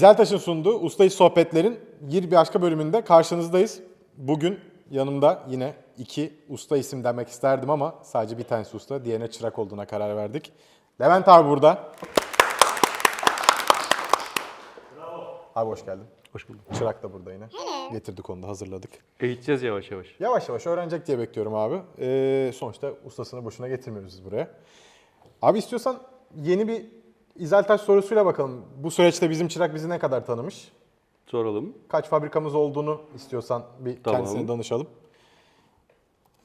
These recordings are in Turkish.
İzeltaş'ın sunduğu Usta İş Sohbetler'in bir başka bölümünde karşınızdayız. Bugün yanımda yine iki usta isim demek isterdim ama sadece bir tanesi usta, diğerine çırak olduğuna karar verdik. Levent abi burada. Abi hoş geldin. Hoş bulduk. Çırak da burada yine. Getirdik onu da hazırladık. Eğiteceğiz yavaş yavaş. Yavaş yavaş öğrenecek diye bekliyorum abi. Ee, sonuçta ustasını boşuna getirmiyoruz biz buraya. Abi istiyorsan yeni bir İzeltaş sorusuyla bakalım. Bu süreçte bizim çırak bizi ne kadar tanımış? Soralım. Kaç fabrikamız olduğunu istiyorsan bir Tamam. kendisine danışalım.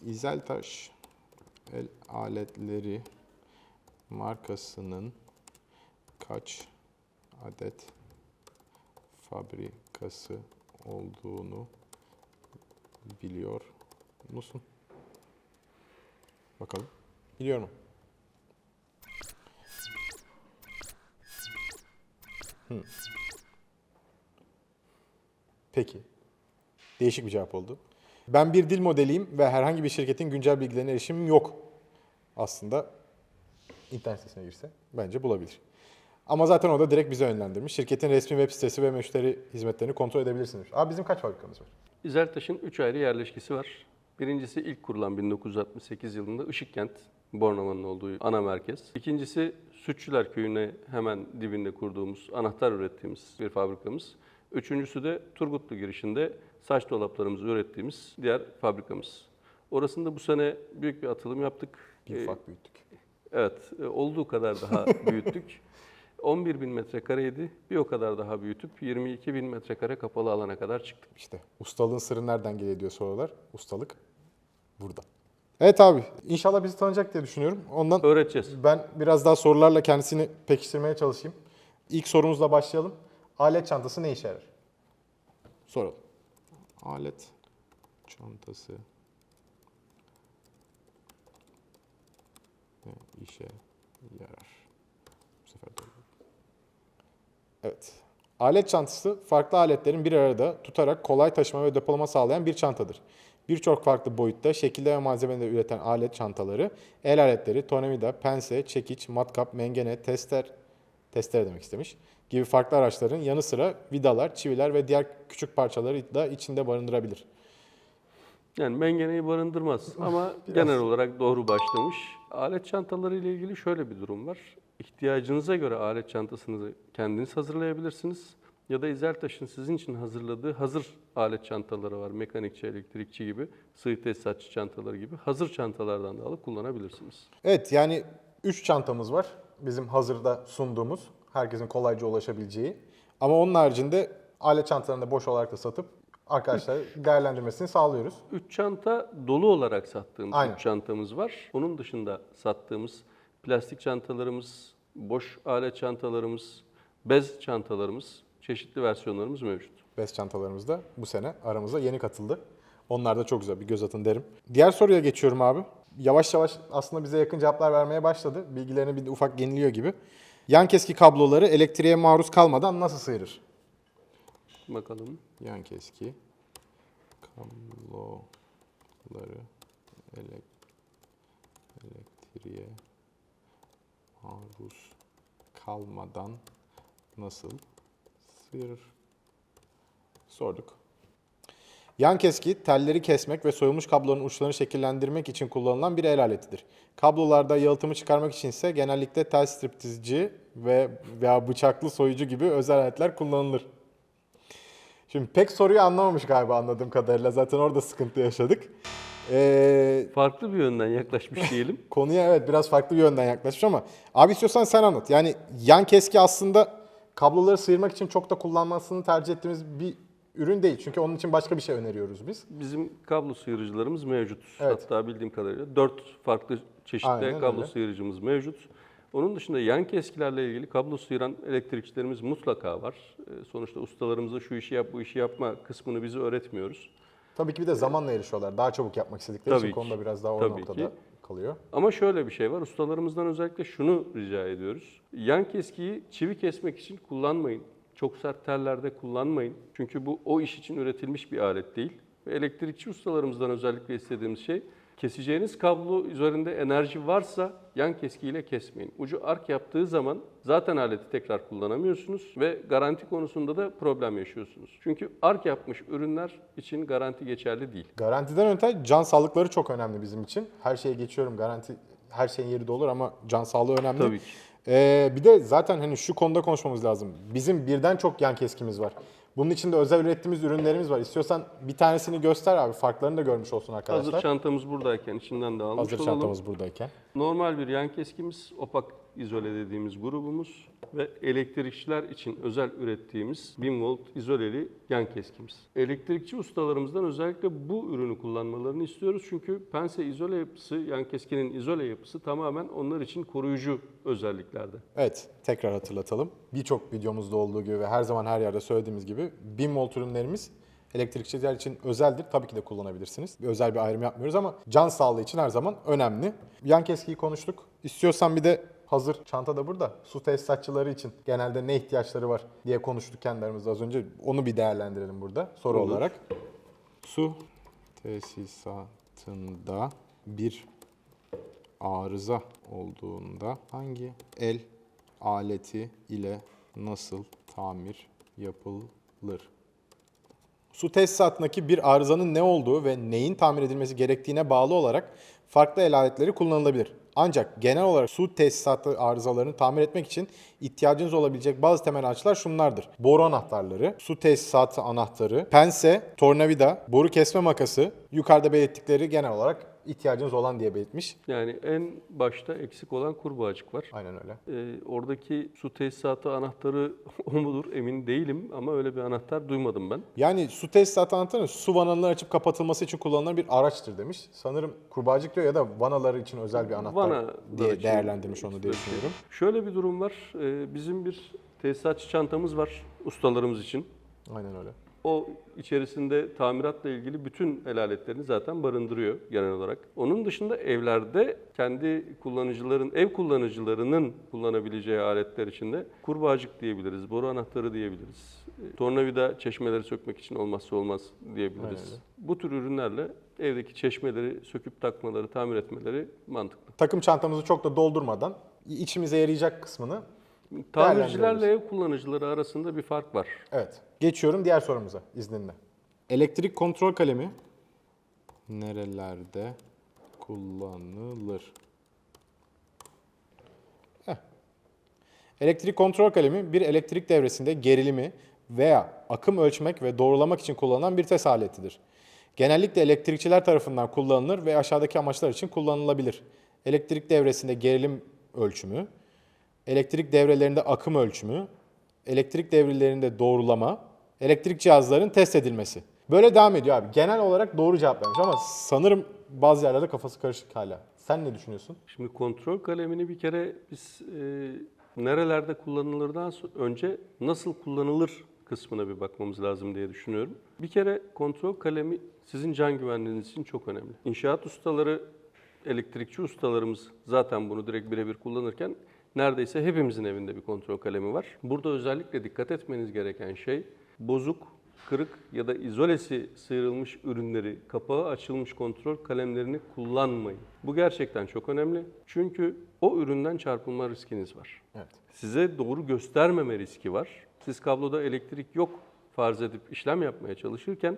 İzeltaş el aletleri markasının kaç adet fabrikası olduğunu biliyor musun? Bakalım. Biliyor mu? Peki. Değişik bir cevap oldu. Ben bir dil modeliyim ve herhangi bir şirketin güncel bilgilerine erişimim yok. Aslında internet sitesine girse bence bulabilir. Ama zaten o da direkt bize yönlendirmiş. Şirketin resmi web sitesi ve müşteri hizmetlerini kontrol edebilirsiniz. Abi bizim kaç fabrikamız var? İzeltaş'ın 3 ayrı yerleşkesi var. Birincisi ilk kurulan 1968 yılında Işıkkent, Bornova'nın olduğu ana merkez. İkincisi Sütçüler Köyü'ne hemen dibinde kurduğumuz, anahtar ürettiğimiz bir fabrikamız. Üçüncüsü de Turgutlu girişinde saç dolaplarımızı ürettiğimiz diğer fabrikamız. Orasında bu sene büyük bir atılım yaptık. Bir Ee, ufak büyüttük. Evet, e, olduğu kadar daha büyüttük. 11 bin metrekareydi, bir o kadar daha büyütüp 22 bin metrekare kapalı alana kadar çıktık. İşte ustalığın sırrı nereden geliyor diyor sorular. Ustalık burada. Evet abi inşallah bizi tanıyacak diye düşünüyorum. Ondan Öğreteceğiz. Ben biraz daha sorularla kendisini pekiştirmeye çalışayım. İlk sorumuzla başlayalım. Alet çantası ne işe yarar? Soralım. Alet çantası ne işe yarar? Bu sefer doğru. Evet. Alet çantası farklı aletlerin bir arada tutarak kolay taşıma ve depolama sağlayan bir çantadır. Birçok farklı boyutta, şekilde ve malzemede üreten alet çantaları, el aletleri, tornavida, pense, çekiç, matkap, mengene, tester, testere demek istemiş gibi farklı araçların yanı sıra vidalar, çiviler ve diğer küçük parçaları da içinde barındırabilir. Yani mengeneyi barındırmaz ama genel olarak doğru başlamış. Alet çantaları ile ilgili şöyle bir durum var. İhtiyacınıza göre alet çantasını kendiniz hazırlayabilirsiniz. Ya da İzeltaş'ın sizin için hazırladığı hazır alet çantaları var. Mekanikçi, elektrikçi gibi, sığ tesisatçı çantaları gibi hazır çantalardan da alıp kullanabilirsiniz. Evet yani 3 çantamız var. Bizim hazırda sunduğumuz, herkesin kolayca ulaşabileceği. Ama onun haricinde alet çantalarını da boş olarak da satıp arkadaşlar değerlendirmesini sağlıyoruz. Üç çanta dolu olarak sattığımız Aynen. üç çantamız var. Onun dışında sattığımız plastik çantalarımız, boş alet çantalarımız, bez çantalarımız, çeşitli versiyonlarımız mevcut. Bez çantalarımız da bu sene aramıza yeni katıldı. Onlar da çok güzel bir göz atın derim. Diğer soruya geçiyorum abi. Yavaş yavaş aslında bize yakın cevaplar vermeye başladı. Bilgilerini bir ufak yeniliyor gibi. Yan keski kabloları elektriğe maruz kalmadan nasıl sıyırır? Bakalım. Yan keski kabloları elek- elektriğe maruz kalmadan nasıl sıyırır? Sorduk. Yan keski, telleri kesmek ve soyulmuş kabloların uçlarını şekillendirmek için kullanılan bir el aletidir. Kablolarda yalıtımı çıkarmak için ise genellikle tel striptizci ve veya bıçaklı soyucu gibi özel aletler kullanılır. Şimdi pek soruyu anlamamış galiba anladığım kadarıyla. Zaten orada sıkıntı yaşadık. Ee, Farklı bir yönden yaklaşmış diyelim. konuya evet biraz farklı bir yönden yaklaşmış ama abi istiyorsan sen anlat. Yani yan keski aslında kabloları sıyırmak için çok da kullanmasını tercih ettiğimiz bir ürün değil. Çünkü onun için başka bir şey öneriyoruz biz. Bizim kablo sıyırıcılarımız mevcut. Evet. Hatta bildiğim kadarıyla 4 farklı çeşitte Aynen kablo öyle. sıyırıcımız mevcut. Onun dışında yan keskilerle ilgili kablo sıyıran elektrikçilerimiz mutlaka var. Ee, Sonuçta ustalarımıza şu işi yap, bu işi yapma kısmını bizi öğretmiyoruz. Tabii ki bir de zamanla erişiyorlar. Daha çabuk yapmak istedikleri Tabii için ki. konuda biraz daha o Tabii noktada ki. Kalıyor. Ama şöyle bir şey var. Ustalarımızdan özellikle şunu rica ediyoruz. Yan keskiyi çivi kesmek için kullanmayın. Çok sert tellerde kullanmayın. Çünkü bu o iş için üretilmiş bir alet değil. Ve elektrikçi ustalarımızdan özellikle istediğimiz şey Keseceğiniz kablo üzerinde enerji varsa yan keskiyle kesmeyin. Ucu ark yaptığı zaman zaten aleti tekrar kullanamıyorsunuz ve garanti konusunda da problem yaşıyorsunuz. Çünkü ark yapmış ürünler için garanti geçerli değil. Garantiden öte can sağlıkları çok önemli bizim için. Her şeye geçiyorum garanti her şeyin yeri de olur ama can sağlığı önemli. Tabii ki. Ee, bir de zaten hani şu konuda konuşmamız lazım. Bizim birden çok yan keskimiz var. Bunun içinde özel ürettiğimiz ürünlerimiz var. İstiyorsan bir tanesini göster abi. Farklarını da görmüş olsun arkadaşlar. Hazır çantamız buradayken içinden de almış Hazır olalım. çantamız buradayken. Normal bir yan keskimiz, opak izole dediğimiz grubumuz ve elektrikçiler için özel ürettiğimiz 1000 volt izoleli yan keskimiz. Elektrikçi ustalarımızdan özellikle bu ürünü kullanmalarını istiyoruz. Çünkü pense izole yapısı, yan keskinin izole yapısı tamamen onlar için koruyucu özelliklerde. Evet, tekrar hatırlatalım. Birçok videomuzda olduğu gibi ve her zaman her yerde söylediğimiz gibi 1000 volt ürünlerimiz elektrikçiler için özeldir. Tabii ki de kullanabilirsiniz. Bir özel bir ayrım yapmıyoruz ama can sağlığı için her zaman önemli. Yan keskiyi konuştuk. İstiyorsan bir de hazır çanta da burada. Su tesisatçıları için genelde ne ihtiyaçları var diye konuştuk kendi aramızda az önce. Onu bir değerlendirelim burada soru Olur. olarak. Su tesisatında bir arıza olduğunda hangi el aleti ile nasıl tamir yapılır? Su tesisatındaki bir arızanın ne olduğu ve neyin tamir edilmesi gerektiğine bağlı olarak farklı el aletleri kullanılabilir. Ancak genel olarak su tesisatı arızalarını tamir etmek için ihtiyacınız olabilecek bazı temel araçlar şunlardır. Boru anahtarları, su tesisatı anahtarı, pense, tornavida, boru kesme makası, yukarıda belirttikleri genel olarak ihtiyacınız olan diye belirtmiş. Yani en başta eksik olan kurbağacık var. Aynen öyle. Ee, oradaki su tesisatı anahtarı o mudur emin değilim ama öyle bir anahtar duymadım ben. Yani su tesisatı anahtarı su vanalarının açıp kapatılması için kullanılan bir araçtır demiş. Sanırım kurbağacık diyor ya da vanaları için özel bir anahtar Vanalar diye değerlendirmiş onu diye düşünüyorum. Şöyle bir durum var. Ee, bizim bir tesisatçı çantamız var ustalarımız için. Aynen öyle. O içerisinde tamiratla ilgili bütün el aletlerini zaten barındırıyor genel olarak. Onun dışında evlerde kendi kullanıcıların, ev kullanıcılarının kullanabileceği aletler içinde kurbağacık diyebiliriz, boru anahtarı diyebiliriz. E, Tornavida çeşmeleri sökmek için olmazsa olmaz Aynen diyebiliriz. öyle. Bu tür ürünlerle evdeki çeşmeleri söküp takmaları, tamir etmeleri mantıklı. Takım çantamızı çok da doldurmadan içimize yarayacak kısmını Tamircilerle ev kullanıcıları arasında bir fark var. Evet. Geçiyorum diğer sorumuza izninle. Elektrik kontrol kalemi nerelerde kullanılır? Heh. Elektrik kontrol kalemi bir elektrik devresinde gerilimi veya akım ölçmek ve doğrulamak için kullanılan bir test aletidir. Genellikle elektrikçiler tarafından kullanılır ve aşağıdaki amaçlar için kullanılabilir. Elektrik devresinde gerilim ölçümü, elektrik devrelerinde akım ölçümü, elektrik devrelerinde doğrulama, elektrik cihazların test edilmesi. Böyle devam ediyor abi. Genel olarak doğru cevap vermiş ama sanırım bazı yerlerde kafası karışık hala. Sen ne düşünüyorsun? Şimdi kontrol kalemini bir kere biz e, nerelerde kullanılırdan önce nasıl kullanılır kısmına bir bakmamız lazım diye düşünüyorum. Bir kere kontrol kalemi sizin can güvenliğiniz için çok önemli. İnşaat ustaları, elektrikçi ustalarımız zaten bunu direkt birebir kullanırken neredeyse hepimizin evinde bir kontrol kalemi var. Burada özellikle dikkat etmeniz gereken şey bozuk, kırık ya da izolesi sıyrılmış ürünleri, kapağı açılmış kontrol kalemlerini kullanmayın. Bu gerçekten çok önemli. Çünkü o üründen çarpılma riskiniz var. Evet. Size doğru göstermeme riski var. Siz kabloda elektrik yok farz edip işlem yapmaya çalışırken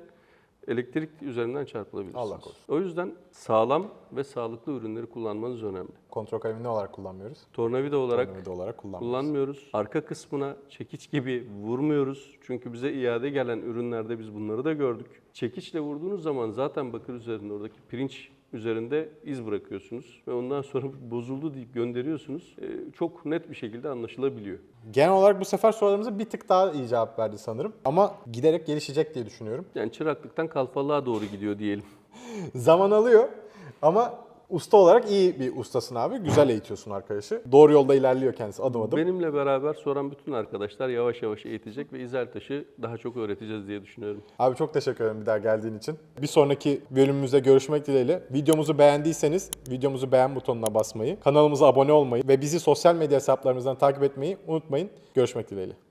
elektrik üzerinden çarpılabilirsiniz. Allah korusun. O yüzden sağlam ve sağlıklı ürünleri kullanmanız önemli. Kontrol kalemini ne olarak kullanmıyoruz? Tornavida olarak Tornavida olarak kullanmıyoruz. kullanmıyoruz. Arka kısmına çekiç gibi vurmuyoruz. Çünkü bize iade gelen ürünlerde biz bunları da gördük. Çekiçle vurduğunuz zaman zaten bakır üzerinde oradaki pirinç üzerinde iz bırakıyorsunuz ve ondan sonra bozuldu deyip gönderiyorsunuz. Ee, çok net bir şekilde anlaşılabiliyor. Genel olarak bu sefer sorularımıza bir tık daha iyi cevap verdi sanırım. Ama giderek gelişecek diye düşünüyorum. Yani çıraklıktan kalfalığa doğru gidiyor diyelim. Zaman alıyor ama usta olarak iyi bir ustasın abi. Güzel eğitiyorsun arkadaşı. Doğru yolda ilerliyor kendisi adım adım. Benimle beraber soran bütün arkadaşlar yavaş yavaş eğitecek ve İzeltaş'ı daha çok öğreteceğiz diye düşünüyorum. Abi çok teşekkür ederim bir daha geldiğin için. Bir sonraki bölümümüzde görüşmek dileğiyle. Videomuzu beğendiyseniz videomuzu beğen butonuna basmayı, kanalımıza abone olmayı ve bizi sosyal medya hesaplarımızdan takip etmeyi unutmayın. Görüşmek dileğiyle.